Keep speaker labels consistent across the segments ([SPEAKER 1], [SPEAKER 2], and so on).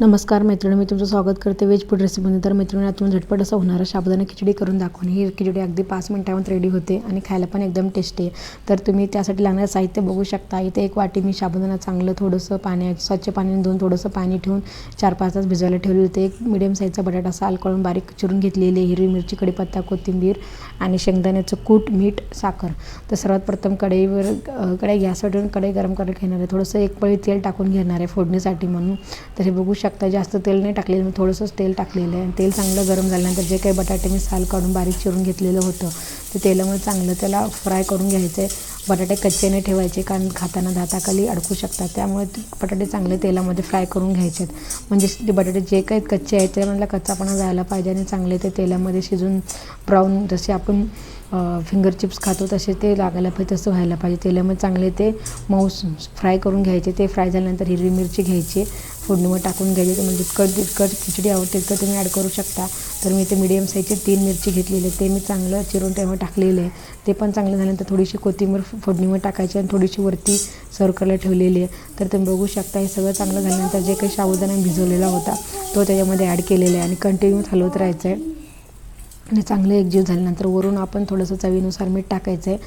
[SPEAKER 1] नमस्कार मैत्रिणी मी तुमचं स्वागत करते वेज फूड रेसिपीमध्ये तर मैत्रिणी आतून झटपट असं होणारा साबुदाणा खिचडी करून दाखवणे ही खिचडी अगदी पाच मिनिटामध्ये रेडी होते आणि खायला पण एकदम टेस्टी आहे. तर तुम्ही त्यासाठी लागणारं साहित्य बघू शकता. इथे एक वाटी मी साबुदाणा चांगलं थोडंसं पाण्या स्वच्छ पाण्याने धुवून थोडंसं पाणी ठेवून चार पाच तास भिजवायला ठेवले होते. एक मिडियम साईजचा बटाटा साल कळून बारीक चिरून घेतलेली हिरवी मिरची कढीपत्ता कोथिंबीर आणि शेंगदाण्याचं कूट मीठ साखर. तर सर्वात प्रथम कढईवर कढई गॅसवर ठेवून कढई गरम करायला घेणार आहे थोडंसं एक पळी तेल टाकून घेणार आहे. फोडणीसाठी म्हणून. तर हे बघू शकता जास्त तेल नाही टाकलेलं. मी थोडंसंच तेल टाकलेलं आहे. आणि तेल चांगलं गरम झाल्यानंतर जे काही बटाटे मी साल काढून बारीक चिरून घेतलेलं होतं ते तेलामुळे चांगलं त्याला फ्राय करून घ्यायचं आहे बटाटे कच्चे नाही ठेवायचे कारण खाताना दाताखाली अडकू शकतात. त्यामुळे बटाटे चांगले तेलामध्ये फ्राय करून घ्यायचे आहेत म्हणजे ते बटाटे जे काही कच्चे आहेत त्यामधला कच्चापणा जायला पाहिजे आणि चांगले ते तेलामध्ये शिजून ब्राऊन जसे आपण फिंगर चिप्स खातो तसे ते लागायला पाहिजे तसं व्हायला पाहिजे. तेलामध्ये चांगले ते मऊ फ्राय करून घ्यायचे. ते फ्राय झाल्यानंतर हिरवी मिरची घ्यायची फोडणीमध्ये टाकून घ्यायची. म्हणजे जितकं जितकं खिचडी आवडते तितकं तुम्ही ॲड करू शकता. तर मी ते मिडियम साईजचे तीन मिरची घेतलेले ते मी चांगलं चिरून त्यामध्ये टाकलेले आहे. ते पण चांगलं झाल्यानंतर थोडीशी कोथिंबीर फोडणीवर टाकायची आणि थोडीशी वरती सर्व करायला ठेवलेली आहे. तर तुम्ही बघू शकता हे सगळं चांगलं झाल्यानंतर जे काही साबुदाणा भिजवलेला होता तो त्याच्यामध्ये ॲड केलेला आहे आणि कंटिन्यू हलवत राहायचं आहे आणि चांगलं एकजीव झाल्यानंतर वरून आपण थोडंसं चवीनुसार मीठ टाकायचं आहे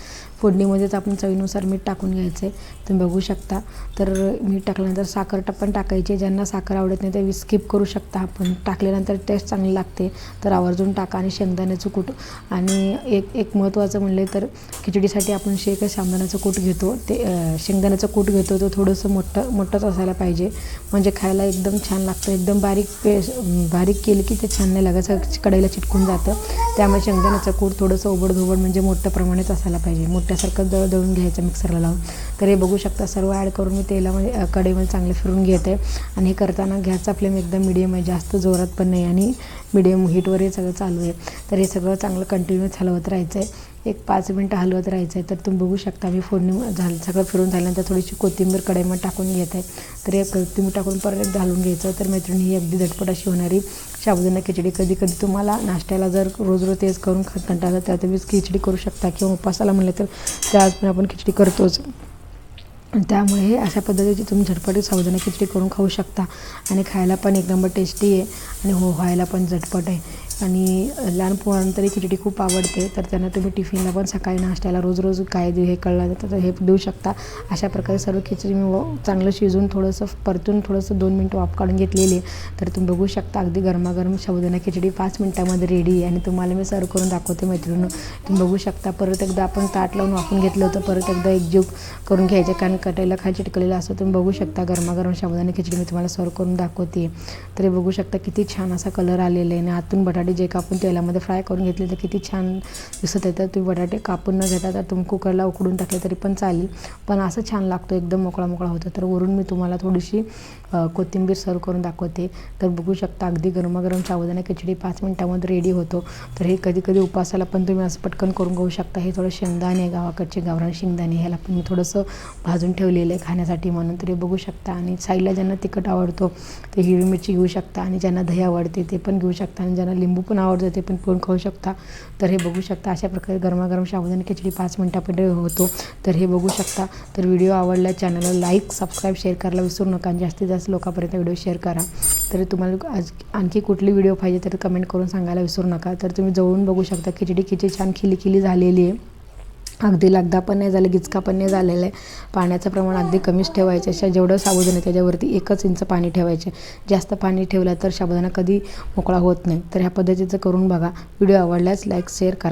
[SPEAKER 1] फोडणीमध्येच आपण चवीनुसार मीठ टाकून घ्यायचं आहे तुम्ही बघू शकता. तर मीठ टाकल्यानंतर साखर टा पण टाकायची. ज्यांना साखर आवडत नाही ते स्किप करू शकता. आपण टाकल्यानंतर टेस्ट चांगली लागते. तर आवर्जून टाका आणि शेंगदाण्याचं कूट आणि एक एक महत्त्वाचं म्हणले तर खिचडीसाठी आपण शेक शेंगदाण्याचं कूट घेतो. ते शेंगदाण्याचं कूट घेतो तो थोडंसं मोठं मोठंच असायला पाहिजे. म्हणजे खायला एकदम छान लागतं. एकदम बारीक पेस्ट बारीक केली की ते छान नाही लागत. कढईला चिटकून जातं. त्यामुळे शेंगदाण्याचं कूट थोडंसं ओबडधोबड म्हणजे मोठ्या प्रमाणात असायला पाहिजे. मोठ्यासारखं दळ दळून घ्यायचं मिक्सरला लावून. तर हे बघू शकता सर्व ॲड करून मी तेलामध्ये कडेमध्ये चांगले चांगलं फिरून घेते. आणि हे करताना गॅसचा फ्लेम एकदम मिडियम आहे. जास्त जोरात पण नाही आणि मिडियम हीटवर हे सगळं चालू आहे. तर हे सगळं चांगलं कंटिन्यू हलवत राहायचं आहे एक पाच मिनटं हलवत राहायचं आहे तर तुम्ही बघू शकता मी फोडणी झालं सगळं फिरून झाल्यानंतर थोडीशी कोथिंबीर कढईमध्ये टाकून घेत. आहे तर एक कोथिंबीर टाकून परत एकदा हलवून घ्यायचं. तर मैत्रिणी ही अगदी झटपट अशी होणारी साबुदाणा खिचडी. कधी कधी तुम्हाला नाश्त्याला जर रोज रोज तेच करून कंटाळलं तर तुम्ही खिचडी करू शकता किंवा उपासाला म्हणलं तर त्याच पण आपण खिचडी करतोच. त्यामुळे अशा पद्धतीची तुम्ही झटपट साबुदाणा खिचडी करून खाऊ शकता. आणि खायला पण एक नंबर टेस्टी आहे आणि हो व्हायला पण झटपट आहे. आणि लहान पोरांना तरी खिचडी खूप आवडते तर त्यांना तुम्ही टिफिनला पण सकाळी नाश्त्याला रोज रोज काय देऊ हे कळलं जातं तर हे देऊ शकता. अशा प्रकारे सर्व खिचडी मी चांगलं शिजवून थोडंसं परतून थोडंसं दोन मिनटं वाफ काढून घेतलेली आहे. तर तुम्ही बघू शकता अगदी गरमागरम साबुदाणा खिचडी पाच मिनटामध्ये रेडी आहे. आणि तुम्हाला मी सर्व करून दाखवते मैत्रिणी तुम्ही बघू शकता परत एकदा आपण ताट लावून वाफून घेतलं होतं परत एकदा एकजीव करून घ्यायचं. कारण कटायला खाली चिटकलेलं असं तुम्ही बघू शकता गरमागरम साबुदाणा खिचडी मी तुम्हाला सर्व करून दाखवते. तर हे बघू शकता किती छान असा कलर आलेला आहे. आणि आतून बटाटा जे कापून तेलामध्ये फ्राय करून घेतले तर किती छान दिसत येतात तुम्ही बटाटे कापून न घेता तर तुम्ही कुकरला उकडून टाकले तरी पण चालेल. पण असं छान लागतो एकदम मोकळा मोकळा होतो. तर वरून मी तुम्हाला थोडीशी कोथिंबीर सर्व करून दाखवते. तर बघू शकता अगदी गरमागरम साबुदाणा खिचडी पाच मिनटामध्ये रेडी होतो. तर हे कधी कधी उपासाला पण तुम्ही असं पटकन करून घेऊ शकता. हे थोडं शेंगदाणे आहे, गावाकडचे गावरान शेंगदाणे. ह्याला पण मी थोडंसं भाजून ठेवलेलं आहे खाण्यासाठी म्हणून. तरी बघू शकता. आणि साईडला ज्यांना तिखट आवडतो ते हिरवी मिरची घेऊ शकता. आणि ज्यांना दही आवडते ते पण घेऊ शकता. आणि ज्यांना लिंबू पण आवडतं ते पण पिळून खाऊ शकता. तर हे बघू शकता अशा प्रकारे गरमागरम साबुदाणा खिचडी पाच मिनटापर्यंत होतो. तर हे बघू शकता. तर व्हिडिओ आवडला चॅनलला लाईक सबस्क्राईब शेअर करायला विसरू नका आणि जास्तीत जास्त लोकांपर्यंत व्हिडिओ शेअर करा. तर तुम्हाला आज आणखी कुठली व्हिडिओ पाहिजे तर कमेंट करून सांगायला विसरू नका. तर तुम्ही जवळून बघू शकता खिचडी किती छान खिली खिली झालेली आहे. अगदी लगदा पण नाही झालं गिचका पण नाही झालेलं. आहे पाण्याचं प्रमाण अगदी कमीच ठेवायचं. अशा जेवढं साबुदाणा आहे त्याच्यावरती एकच इंच पाणी ठेवायचे. जास्त पाणी ठेवलं तर साबुदाणा कधी मोकळा होत नाही. तर ह्या पद्धतीचं करून बघा. व्हिडिओ आवडल्यास लाईक शेअर करा.